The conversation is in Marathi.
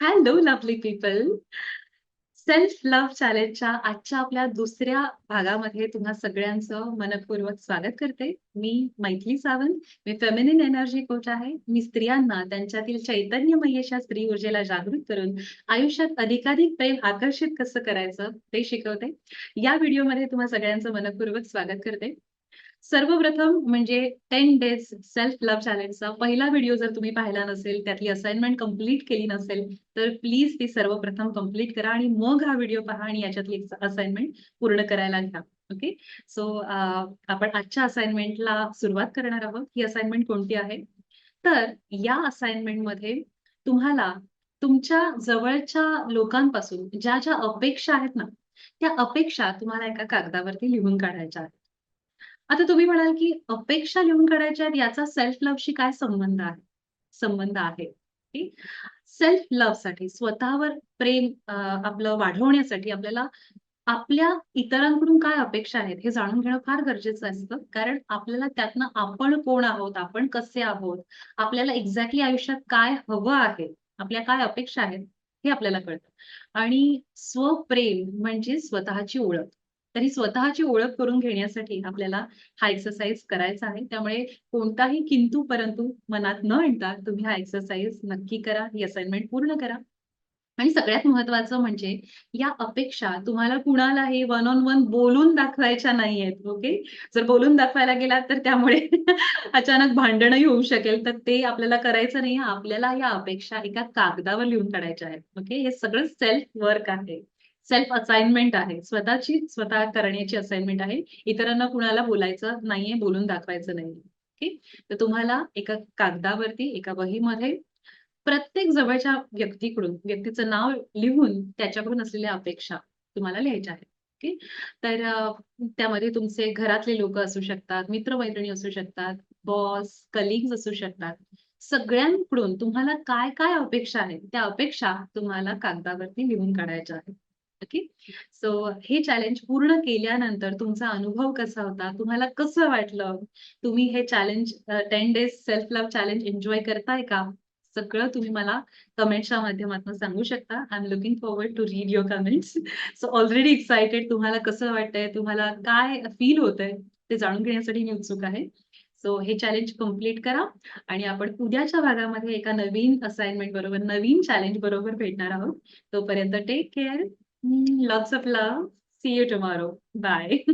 Hello lovely people. Self love चॅलेंजच्या आजच्या आपल्या दुसऱ्या भागामध्ये तुम्हा सगळ्यांचं मनपूर्वक स्वागत करते. मी मैथिली सावंत. मी फेमिनिन एनर्जी कोच आहे. मी स्त्रियांना त्यांच्यातील चैतन्य अशा स्त्री ऊर्जेला जागृत करून आयुष्यात अधिकाधिक प्रेम आकर्षित कसं करायचं ते शिकवते. या व्हिडिओमध्ये तुम्हा सगळ्यांचं मनपूर्वक स्वागत करते. सर्वप्रथम म्हणजे टेन डेज सेल्फ लव्ह चॅलेंजचा पहिला व्हिडिओ जर तुम्ही पाहिला नसेल, त्यातली असाइनमेंट कंप्लीट केली नसेल, तर प्लीज ती सर्वप्रथम कंप्लीट करा आणि मग हा व्हिडिओ पहा आणि याच्यातली असाइनमेंट पूर्ण करायला घ्या. ओके. सो आपण आजच्या असाइनमेंटला सुरुवात करणार आहोत. ही असाइनमेंट कोणती आहे? तर या असाइनमेंटमध्ये तुम्हाला तुमच्या जवळच्या लोकांपासून ज्या, ज्या अपेक्षा आहेत ना, त्या अपेक्षा तुम्हाला एका कागदावरती लिहून काढायच्या आहेत. आता तुम्ही म्हणाल, की अपेक्षा लिहून काढायच्या आहेत याचा सेल्फ लव्हशी काय संबंध आहे? संबंध आहे. सेल्फ सेल्फ लव्हसाठी स्वतःवर प्रेम आपलं वाढवण्यासाठी आपल्याला आपल्या इतरांकडून काय अपेक्षा आहेत हे जाणून घेणं फार गरजेचं असतं. कारण आपल्याला त्यातनं आपण कोण आहोत, आपण कसे आहोत, आपल्याला एक्झॅक्टली आयुष्यात काय हवं आहे, आपल्या काय अपेक्षा आहेत, हे आपल्याला कळतं. आणि स्वप्रेम म्हणजे स्वतःची ओळख. तर ही स्वतःची ओळख करून घेण्यासाठी आपल्याला हा एक्सरसाइज करायचा आहे. त्यामुळे कोणताही किंतू परंतु मनात न आणता तुम्ही हा एक्सरसाइज नक्की करा. ही असाइनमेंट पूर्ण करा. आणि सगळ्यात महत्वाचं म्हणजे या अपेक्षा तुम्हाला कुणालाही वन ऑन वन बोलून दाखवायच्या नाहीयेत. ओके. जर बोलून दाखवायला गेलात तर त्यामुळे अचानक भांडणही होऊ शकेल. तर ते आपल्याला करायचं नाहीये. आपल्याला या अपेक्षा एका कागदावर लिहून काढायच्या आहेत. ओके. हे सगळं सेल्फ वर्क आहे. सेल्फ असाइनमेंट आहे. स्वतःची स्वतः करण्याची असाइनमेंट आहे. इतरांना कुणाला बोलायचं नाहीये, बोलून दाखवायचं नाहीये. ओके. तर तुम्हाला एका कागदावरती, एका वहीमध्ये प्रत्येक जवळच्या व्यक्तीकडून, व्यक्तीचं नाव लिहून त्याच्याकडून असलेल्या अपेक्षा तुम्हाला लिहायच्या आहेत. ओके. तर त्यामध्ये तुमचे घरातले लोक असू शकतात, मित्रमैत्रिणी असू शकतात, बॉस, कलिग्स असू शकतात. सगळ्यांकडून तुम्हाला काय-काय अपेक्षा आहेत, त्या अपेक्षा तुम्हाला कागदावरती लिहून काढायच्या आहेत. ओके. सो हे चॅलेंज पूर्ण केल्यानंतर तुमचा अनुभव कसा होता? तुम्हाला कसं वाटलं? तुम्ही हे challenge ten days self love challenge enjoy करताय का? सगळं तुम्ही मला कमेंट्सच्या माध्यमातून सांगू शकता. I am looking forward to read your comments. So already excited तुम्हाला कसं वाटतंय? तुम्हाला काय फील होतंय? ते जाणून घेण्यासाठी मी उत्सुक आहे. सो हे चॅलेंज कंप्लीट करा आणि आपण उद्याच्या भागामध्ये एका नवीन असाइनमेंट बरोबर, नवीन चॅलेंज बरोबर भेटणार आहोत. तोपर्यंत take care. Lots of love. See you tomorrow. Bye.